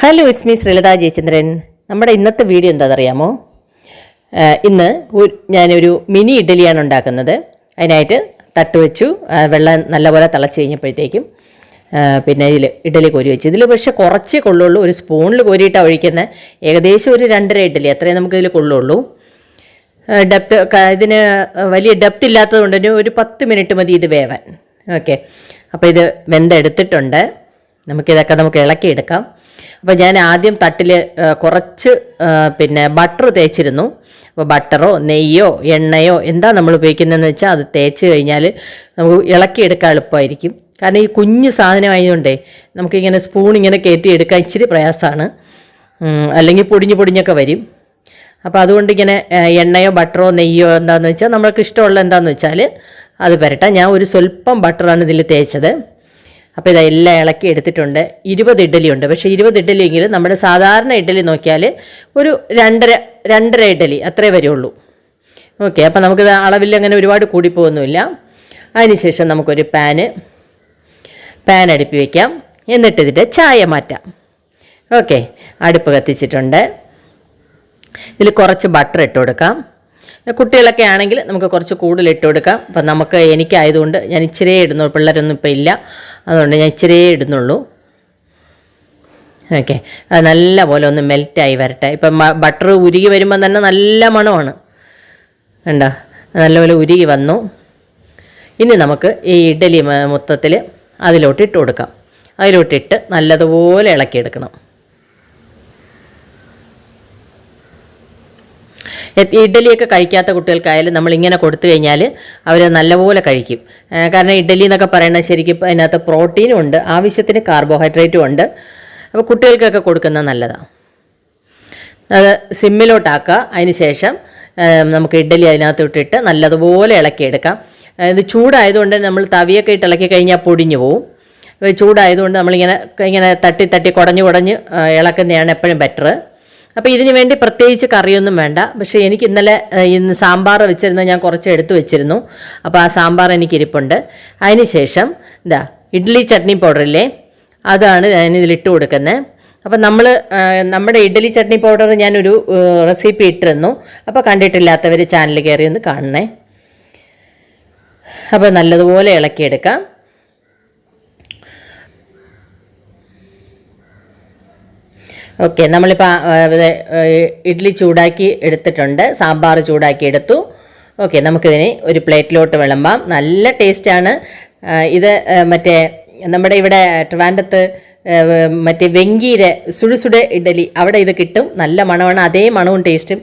Hello it's me Sreelatha Jayachandran. നമ്മുടെ ഇന്നത്തെ video എന്താണെന്നറിയാമോ? ഇന്ന് ഞാനൊരു മിനി ഇഡ്ഡലിയാണ് ഉണ്ടാക്കുന്നത്. അതിനായിട്ട് തട്ട് വെച്ചു. വെള്ളം നല്ലപോലെ തിളച്ച് കഴിഞ്ഞപ്പോഴത്തേക്കും പിന്നെ ഇതിൽ ഇഡ്ഡലി കോരി വെച്ചു. ഇതിൽ പക്ഷേ കുറച്ചേ കൊള്ളുള്ളൂ. ഒരു സ്പൂണിൽ കോരിയിട്ടാണ് ഒഴിക്കുന്നത് ഏകദേശം ഒരു രണ്ടര ഇഡ്ഡലി. അത്രയും നമുക്കിതിൽ കൊള്ളുള്ളൂ. ഡെപ്ത് ഇതിന് വലിയ ഡെപ്ത് ഇല്ലാത്തതുകൊണ്ട് തന്നെ ഒരു പത്ത് മിനിറ്റ് മതി ഇത് വേവാൻ. ഓക്കെ അപ്പോൾ ഇത് വെന്തെടുത്തിട്ടുണ്ട്. നമുക്കിതൊക്കെ നമുക്ക് ഇളക്കിയെടുക്കാം. അപ്പോൾ ഞാൻ ആദ്യം തട്ടിൽ കുറച്ച് പിന്നെ ബട്ടർ തേച്ചിരുന്നു. അപ്പോൾ ബട്ടറോ നെയ്യോ എണ്ണയോ എന്താ നമ്മൾ ഉപയോഗിക്കുന്നതെന്ന് വെച്ചാൽ അത് തേച്ച് കഴിഞ്ഞാൽ നമുക്ക് ഇളക്കിയെടുക്കാൻ എളുപ്പമായിരിക്കും. കാരണം ഈ കുഞ്ഞ് സാധനമായതുകൊണ്ടേ നമുക്കിങ്ങനെ സ്പൂൺ ഇങ്ങനെ കയറ്റി എടുക്കാൻ ഇച്ചിരി പ്രയാസമാണ്. അല്ലെങ്കിൽ പൊടിഞ്ഞ് പൊടിഞ്ഞൊക്കെ വരും. അപ്പോൾ അതുകൊണ്ട് ഇങ്ങനെ എണ്ണയോ ബട്ടറോ നെയ്യോ എന്താണെന്ന് വെച്ചാൽ നമ്മൾക്ക് ഇഷ്ടമുള്ള എന്താണെന്ന് വെച്ചാൽ അത് പുരട്ടാം. ഞാൻ ഒരു സ്വല്പം ബട്ടറാണ് ഇതിൽ തേച്ചത്. അപ്പോൾ ഇതെല്ലാം ഇളക്കി എടുത്തിട്ടുണ്ട്. ഇരുപത് ഇഡ്ഡലി ഉണ്ട് പക്ഷേ ഇരുപത് ഇഡ്ഡലി എങ്കിലും നമ്മുടെ സാധാരണ ഇഡ്ഡലി നോക്കിയാൽ ഒരു രണ്ടര രണ്ടര ഇഡ്ഡലി അത്രേ വരുള്ളൂ. ഓക്കെ അപ്പോൾ നമുക്കിത് അളവിൽ അങ്ങനെ ഒരുപാട് കൂടിപ്പോകുന്നുമില്ല. അതിനുശേഷം നമുക്കൊരു പാന് പാൻ അടുപ്പി വയ്ക്കാം എന്നിട്ട് ഇതിന്റെ ചായ മാറ്റാം. ഓക്കെ അടുപ്പ് കത്തിച്ചിട്ടുണ്ട്. ഇതിൽ കുറച്ച് ബട്ടർ ഇട്ട് കൊടുക്കാം. കുട്ടികളൊക്കെ ആണെങ്കിൽ നമുക്ക് കുറച്ച് കൂടുതൽ ഇട്ട് കൊടുക്കാം. അപ്പം നമുക്ക് എനിക്കായതുകൊണ്ട് ഞാൻ ഇച്ചിരി ഇടുന്നു പിള്ളേരൊന്നും ഇപ്പം ഇല്ല. അതുകൊണ്ട് ഞാൻ ഇച്ചിരിയേ ഇടുന്നുള്ളൂ. ഓക്കെ അത് നല്ല പോലെ ഒന്ന് മെൽറ്റായി വരട്ടെ. ഇപ്പം ബട്ടർ ഉരുകി വരുമ്പോൾ തന്നെ നല്ല മണമാണ്. കണ്ടോ? നല്ലപോലെ ഉരുകി വന്നു. ഇനി നമുക്ക് ഈ ഇഡലി മൊത്തത്തിൽ അതിലോട്ട് ഇട്ട് കൊടുക്കാം. അതിലോട്ടിട്ട് നല്ലതുപോലെ ഇളക്കിയെടുക്കണം. ഇഡ്ഡലിയൊക്കെ കഴിക്കാത്ത കുട്ടികൾക്കായാലും നമ്മൾ ഇങ്ങനെ കൊടുത്തു കഴിഞ്ഞാൽ അവർ നല്ലപോലെ കഴിക്കും. കാരണം ഇഡ്ഡലി എന്നൊക്കെ പറയുന്നത് ശരിക്കും അതിനകത്ത് പ്രോട്ടീനും ഉണ്ട് ആവശ്യത്തിന് കാർബോഹൈഡ്രേറ്റും ഉണ്ട്. അപ്പോൾ കുട്ടികൾക്കൊക്കെ കൊടുക്കുന്നത് നല്ലതാണ് അത് സിമ്മിലോട്ടാക്കുക. അതിന് ശേഷം നമുക്ക് ഇഡ്ഡലി അതിനകത്ത് ഇട്ടിട്ട് നല്ലതുപോലെ ഇളക്കിയെടുക്കാം. ഇത് ചൂടായതുകൊണ്ട് നമ്മൾ തവിയൊക്കെ ഇട്ട് ഇളക്കി കഴിഞ്ഞാൽ പൊടിഞ്ഞു പോവും. ചൂടായതുകൊണ്ട് നമ്മളിങ്ങനെ ഇങ്ങനെ തട്ടി തട്ടി കുടഞ്ഞ് കുടഞ്ഞ് ഇളക്കുന്നതാണ് എപ്പോഴും ബെറ്റർ അപ്പോൾ ഇതിന് വേണ്ടി പ്രത്യേകിച്ച് കറിയൊന്നും വേണ്ട. പക്ഷേ എനിക്ക് ഇന്നലെ ഇന്ന് സാമ്പാർ വെച്ചിരുന്ന ഞാൻ കുറച്ച് എടുത്തു വെച്ചിരുന്നു. അപ്പോൾ ആ സാമ്പാർ എനിക്ക് ഇരിപ്പുണ്ട്. അതിന് ശേഷം ഇതാ ഇഡ്ഡലി ചട്നി ഇല്ലേ അതാണ് ഞാൻ ഇതിലിട്ട് കൊടുക്കുന്നത് അപ്പം നമ്മൾ നമ്മുടെ ഇഡ്ഡലി ചട്നി പൗഡർ ഞാനൊരു റെസിപ്പി ഇട്ടിരുന്നു. അപ്പോൾ കണ്ടിട്ടില്ലാത്തവർ ചാനൽ കയറി ഒന്ന് കാണണേ. അപ്പോൾ നല്ലതുപോലെ ഇളക്കിയെടുക്കാം. ഓക്കെ നമ്മളിപ്പോൾ ഇഡ്ഡലി ചൂടാക്കി എടുത്തിട്ടുണ്ട്. സാമ്പാർ ചൂടാക്കി എടുത്തു. ഓക്കെ നമുക്കിതിനെ ഒരു പ്ലേറ്റിലോട്ട് വിളമ്പാം. നല്ല ടേസ്റ്റാണ്. ഇത് മറ്റേ നമ്മുടെ ഇവിടെ ട്രിവാൻഡത്ത് മറ്റേ വെങ്കീര് സുടുസുട് ഇഡ്ഡലി അവിടെ ഇത് കിട്ടും. നല്ല മണമാണ്. അതേ മണവും ടേസ്റ്റും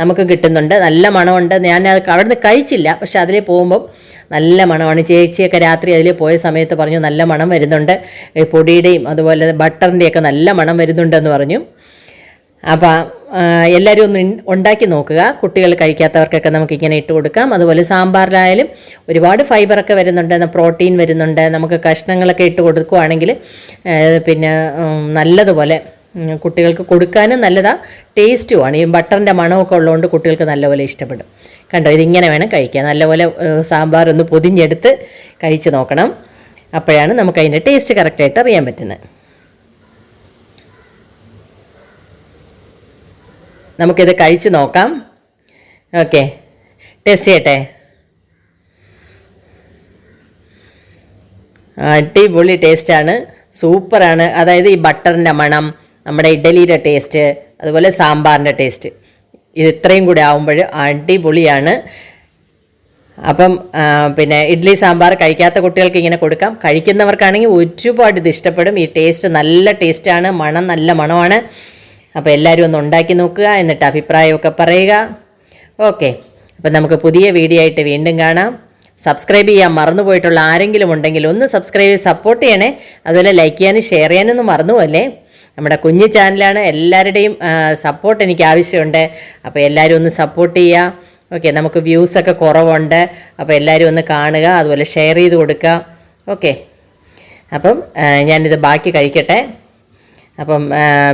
നമുക്ക് കിട്ടുന്നുണ്ട്. നല്ല മണമുണ്ട്. ഞാൻ അത് അവിടെ നിന്ന് കഴിച്ചില്ല. പക്ഷെ അതിൽ പോകുമ്പം നല്ല മണമാണ്. ചേച്ചിയൊക്കെ രാത്രി അതിൽ പോയ സമയത്ത് പറഞ്ഞു നല്ല മണം വരുന്നുണ്ട്. പൊടിയുടെയും അതുപോലെ ബട്ടറിന്റെയൊക്കെ നല്ല മണം വരുന്നുണ്ടെന്ന് പറഞ്ഞു. അപ്പോൾ എല്ലാവരും ഒന്ന് ഉണ്ടാക്കി നോക്കുക. കുട്ടികൾ കഴിക്കാത്തവർക്കൊക്കെ നമുക്ക് ഇങ്ങനെ ഇട്ട് കൊടുക്കാം. അതുപോലെ സാമ്പാറിലായാലും ഒരുപാട് ഫൈബറൊക്കെ വരുന്നുണ്ട്. പ്രോട്ടീൻ വരുന്നുണ്ട്. നമുക്ക് കഷ്ണങ്ങളൊക്കെ ഇട്ട് കൊടുക്കുകയാണെങ്കിൽ പിന്നെ നല്ലതുപോലെ കുട്ടികൾക്ക് കൊടുക്കാനും നല്ലതാണ് ടേസ്റ്റുമാണ് ഈ ബട്ടറിന്റെ മണമൊക്കെ ഉള്ളതുകൊണ്ട് കുട്ടികൾക്ക് നല്ലപോലെ ഇഷ്ടപ്പെടും. കണ്ടോ ഇതിങ്ങനെ വേണം കഴിക്കാൻ. നല്ലപോലെ സാമ്പാർ ഒന്ന് പൊതിഞ്ഞെടുത്ത് കഴിച്ചു നോക്കണം. അപ്പോഴാണ് നമുക്ക് അതിന്റെ ടേസ്റ്റ് കറക്റ്റായിട്ട് അറിയാൻ പറ്റുന്നത്. നമുക്കിത് കഴിച്ചു നോക്കാം. ഓക്കെ. ടേസ്റ്റ് ചെയ്യട്ടെ? അടിപൊളി ടേസ്റ്റാണ് സൂപ്പറാണ്. അതായത് ഈ ബട്ടറിന്റെ മണം നമ്മുടെ ഇഡലിയുടെ ടേസ്റ്റ് അതുപോലെ സാമ്പാറിന്റെ ടേസ്റ്റ് ഇത് ഇത്രയും കൂടി ആകുമ്പോൾ അടിപൊളിയാണ്. അപ്പം പിന്നെ ഇഡ്ഡലി സാമ്പാർ കഴിക്കാത്ത കുട്ടികൾക്ക് ഇങ്ങനെ കൊടുക്കാം. കഴിക്കുന്നവർക്കാണെങ്കിൽ ഒരുപാട് ഇത് ഇഷ്ടപ്പെടും. ഈ ടേസ്റ്റ് നല്ല ടേസ്റ്റാണ് മണം നല്ല മണമാണ്. അപ്പോൾ എല്ലാവരും ഒന്ന് ഉണ്ടാക്കി നോക്കുക എന്നിട്ട് അഭിപ്രായമൊക്കെ പറയുക. ഓക്കെ. അപ്പം നമുക്ക് പുതിയ വീഡിയോ ആയിട്ട് വീണ്ടും കാണാം. സബ്സ്ക്രൈബ് ചെയ്യാൻ മറന്നുപോയിട്ടുള്ള ആരെങ്കിലും ഉണ്ടെങ്കിൽ ഒന്ന് സബ്സ്ക്രൈബ് സപ്പോർട്ട് ചെയ്യണേ. അതുപോലെ ലൈക്ക് ചെയ്യാനും ഷെയർ ചെയ്യാനൊന്നും മറന്നുപോലെ നമ്മുടെ കുഞ്ഞു ചാനലാണ്. എല്ലാവരുടെയും സപ്പോർട്ട് എനിക്ക് ആവശ്യമുണ്ട്. അപ്പോൾ എല്ലാവരും ഒന്ന് സപ്പോർട്ട് ചെയ്യുക ഓക്കെ നമുക്ക് വ്യൂസൊക്കെ കുറവുണ്ട്. അപ്പോൾ എല്ലാവരും ഒന്ന് കാണുക അതുപോലെ ഷെയർ ചെയ്ത് കൊടുക്കുക. ഓക്കെ അപ്പം ഞാനിത് ബാക്കി കഴിക്കട്ടെ. അപ്പം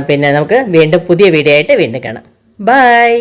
പിന്നെ നമുക്ക് വീണ്ടും പുതിയ വീഡിയോ ആയിട്ട് വീണ്ടും കാണാം. ബൈ